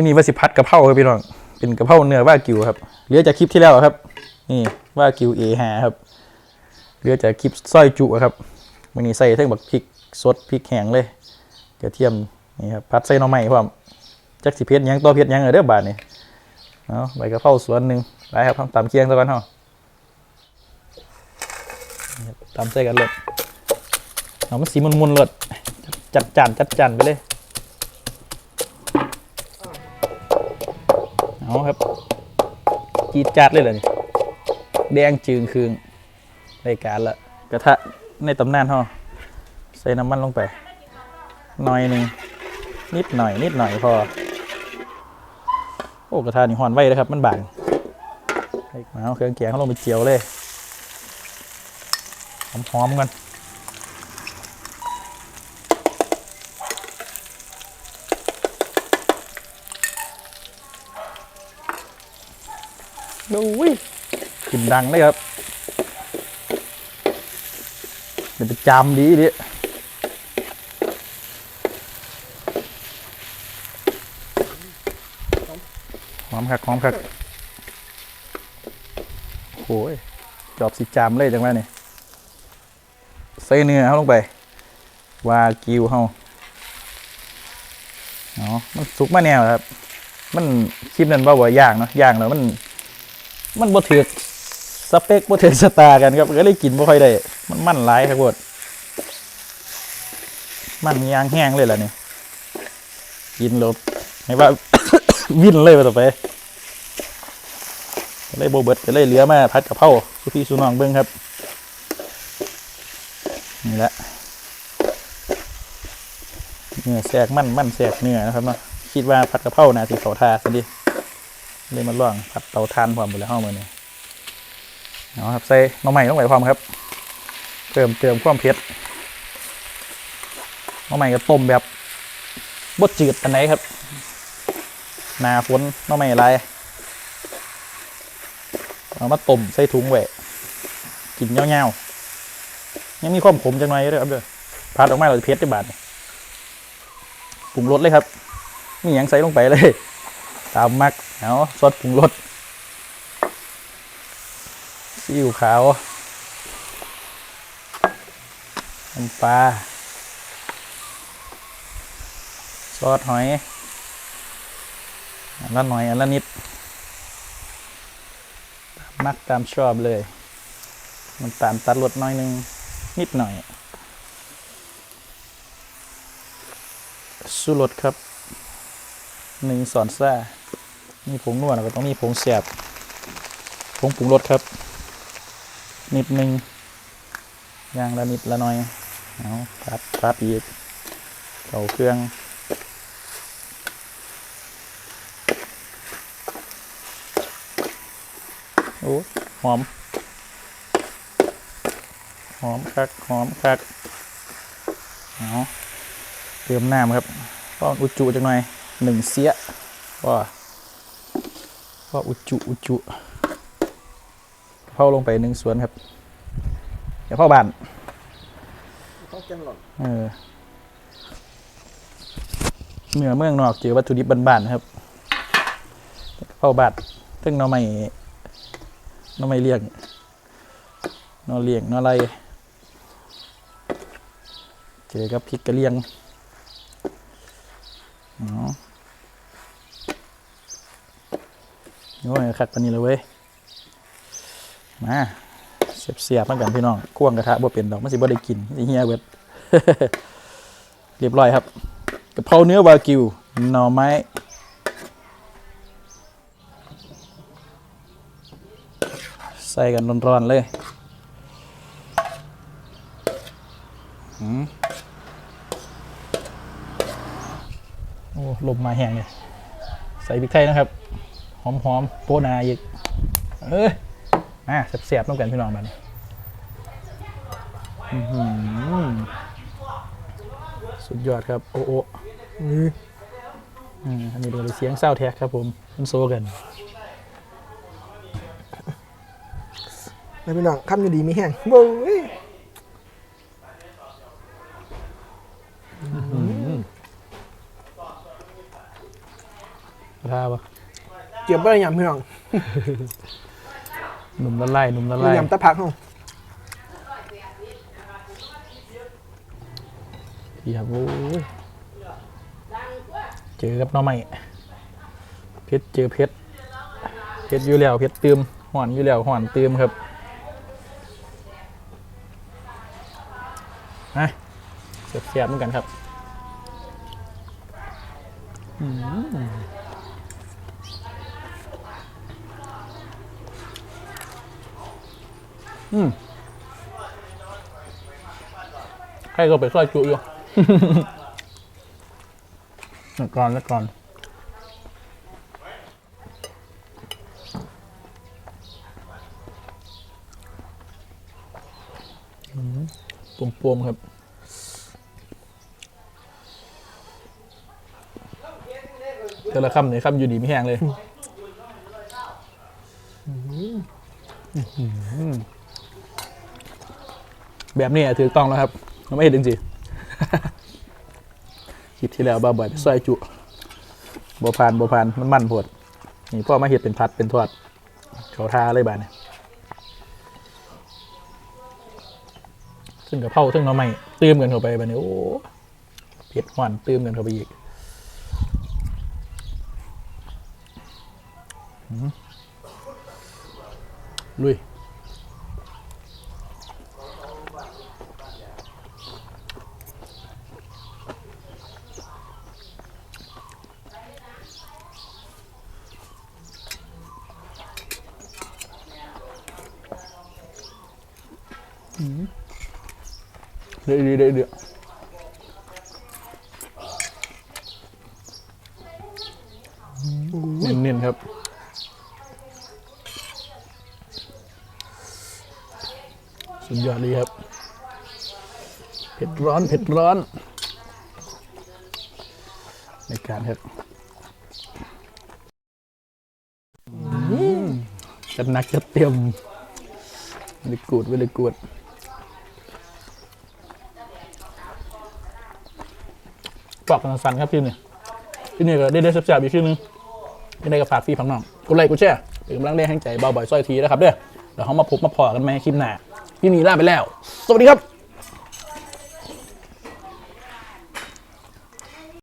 วันนี้ว่าสิพัดกระเพราครับพี่น้องเป็นกระเพราเนื้อว่ากิวครับเหลือจากคลิปที่แล้วครับ นี่ว่ากิวเอหาครับเหลือจากคลิปสร้อยจุครับวันนี้ใส่ทั้งบักพริกสดพริกแห้งเลยกระเทียมนี่ครับพัดใส่หน่อไม้พร้อมจักสิเพชรยังตัวเพชรยังเออเด้อบาทนี่เอาใบกระเพราสวนหนึ่งไปครับตำเคียงซะก่อนเฮานี่ครับตำใส่กันเลยเอามันสีมุนเลยจัดจานจัดจานไปเลย เอาครับจีดจัดเลยเลยแดงจืงคืงรายการละกระทะในตำนานห่อใส่น้ำมันลงไป หน่อยหนึ่งนิดหน่อย นิดหน่อยพอ โอ้กระทะนี่หอนไว้นะครับ มันบางเอาเครื่องแกงเขาลงไปเจียวเลยหอมๆกัน ดูวิกลิ่นดังเลยครับเป็นประจำดีดิหอมคักหอมคักโอ้ยจอบสิจามเลยจังว่านี่ใส่เนื้อเขาลงไปวากิวเขาเนาะมันสุกมาแนวครับ มันคลิปนั้นว่าว่าย่างเนาะย่างแล้วมัน มันบ่ถือสเปคบ่ถือสตาร์กันครับก็เลยกินบ่ค่อยได้ มันมันหลายครับพวดมันยางแห้งเลยล่ะนี่กินล้วให้ว่าวิ่นเลยไปต่อไปเลยโบเบิดก็เลยเหลือมาพัดกะเพราสุพี่สุนองเบิ้งครับนี่แหละเนื้อแสกมันมันแสกเนื้อนะครับเนาะคิดว่าผัดกะเพรานาทีเขาทาซะดิ เลยมาล่องผัดเตาทานพร้อมหมดแล้วห้องมือนี่เอาครับใส่หน้ำใหม่ลงไปพร้อมครับเติมเติมความเผ็ดหน้ำใหม่ก็ต้มแบบบดจืดอันไหนครับนาฝนหน้ำใหม่ลายเอามาต้มใส่ถุงไว้กินเงาๆยังมีความขมจังหน่อยด้วยครับเด้อพัดออกมาเราจะเผ็ดได้บาดปรุงรสเลยครับนี่ยังใส่ลงไปเลย ตามมักเอาซอสปรุงรสซีอิ๊วขาวน้ำปลาซอสหอย อันละหน่อย อันละนิด มักตามชอบเลย มันตาลตัดรสน้อยนึง นิดหน่อยสูรสครับ หนึ่งสอนซ่ามีผงนวดก็ต้องมีผงแสบผงปรุงรสครับ นิดหนึ่งย่างละนิดละหน่อยเอาพัดพัดอีกเก่าเครื่องโอ้หอม หอมคักหอมคักเอาเติมน้ำครับก็อุจจุจังหน่อย หนึ่งเสียว่าว่าอุจจุอุจจุเข้าลงไปหนึ่งสวนครับ เดี๋ยวพ่อบานต้องแกงหล่อนเออเหนือเมืองนอกเจอวัตถุดิบบ้านๆนะครับพ่อบาดซึ่งหน้อไม่หน้อไม่เลี้ยงหน้อเลี้ยงหน้ออะไรเจอกับพริกกระเลียงอ๋อ โอ้ยคักปานนี้เลยเว้ย มาเสียบเสียบๆมากันพี่น้องควงกระทะบ่เป็นดอกมันสิบ่ได้กินสิเฮียเบิดเรียบร้อยครับกะเพราเนื้อวากิวหน่อไม้ใส่กันร้อนๆเลยหืมโอ้ลมมาแห้งเลยใส่พริกไทยนะครับ หอมหอมๆโปนาอีก เอ้ยมาเสียบๆต้องกันพี่น้องมันสุดยอดครับ โอ้โอ้อันนี้เดี๋ยวเสียงเศร้าแท็กครับผมมันโซกันแล้วพี่น้องคำอยู่ดีมีแห้งโอ้ย ท่าปะ เจียบบ่ได้ยำพี่น้องหนุ่มละลายหนุ่มละลายยำตะพักเฮาพี่ครับโอ้ยเจอกับน้องใหม่เพชรเจอเพชรเพชรอยู่แล้วเพชรเติมห่อนอยู่แล้วห่อนเติมครับฮะเสียบๆเหมือนกันครับ อืม อืมใครก็ไปซอยจุอยู่แล้วก่อนแล้วก่อนปมปมๆครับแต่ละคำเนี่ยคำอยู่ดีไม่แห้งเลย แบบนี้ถือต้องแล้วครับเราไม่เห็นจริงๆคลิปที่แล้วบ้าบ่อยไปซอยจุบ่ผ่านบ่ผ่านมันมันโพดนี่พ่อมาเห็ดเป็นพัดเป็นทอดเขาทาอะไรบ้านเนี่ยซึ่งกับเผาซึ่งเราไม่ตื้มกันเข้าไปบ้านนี้โอ้เผ็ดหวานตื้มกันเข้าไปอีกลุย เดี๋ยวเดี๋ยวเดี๋ยวเดี๋ยวเน้นๆครับสุดยอดเลยครับ เผ็ดร้อนเผ็ดร้อน ในการครับจัดหนักจัดเต็มเวลกูดเวลกูด ปอกกันสั้นๆครับพี่นี่พี่นี่ก็ได้ได้แซ่บๆอีกชื่อนึงพี่ได้ก็ฝากฟรีผังน้องกูไลค์กูแช่เป็นกำลังแรงแห้ใจเบาบ่อยสร้อยทีนะครับเด้อเดี๋ยวเขามาพบมาพอกันไหมคลิปหน้าพี่นี่ลาไปแล้ว สวัสดีครับ